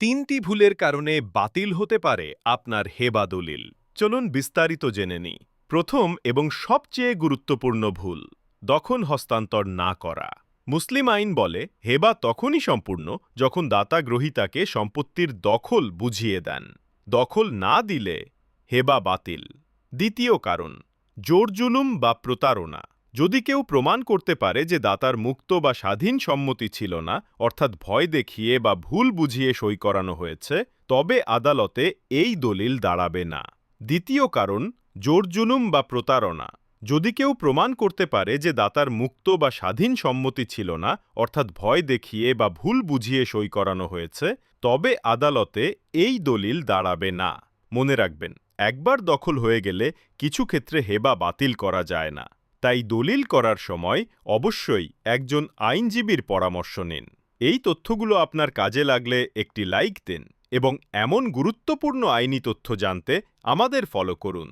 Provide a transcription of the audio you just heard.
তিনটি ভুলের কারণে বাতিল হতে পারে আপনার হেবা দলিল। চলুন বিস্তারিত জেনে নিই। প্রথম এবং সবচেয়ে গুরুত্বপূর্ণ ভুল, দখল হস্তান্তর না করা। মুসলিম আইন বলে, হেবা তখনই সম্পূর্ণ যখন দাতা গ্রহীতাকে সম্পত্তির দখল বুঝিয়ে দেন। দখল না দিলে হেবা বাতিল। দ্বিতীয় কারণ, জোর জুলুম বা প্রতারণা। যদি কেউ প্রমাণ করতে পারে যে দাতার মুক্ত বা স্বাধীন সম্মতি ছিল না, অর্থাৎ ভয় দেখিয়ে বা ভুল বুঝিয়ে সই করানো হয়েছে, তবে আদালতে এই দলিল দাঁড়াবে না। দ্বিতীয় কারণ, জোর জুলুম বা প্রতারণা। যদি কেউ প্রমাণ করতে পারে যে দাতার মুক্ত বা স্বাধীন সম্মতি ছিল না, অর্থাৎ ভয় দেখিয়ে বা ভুল বুঝিয়ে সই করানো হয়েছে, তবে আদালতে এই দলিল দাঁড়াবে না। মনে রাখবেন, একবার দখল হয়ে গেলে কিছু ক্ষেত্রে হেবা বাতিল করা যায় না। তাই দলিল করার সময় অবশ্যই একজন আইনজীবীর পরামর্শ নিন। এই তথ্যগুলো আপনার কাজে লাগলে একটি লাইক দিন এবং এমন গুরুত্বপূর্ণ আইনি তথ্য জানতে আমাদের ফলো করুন।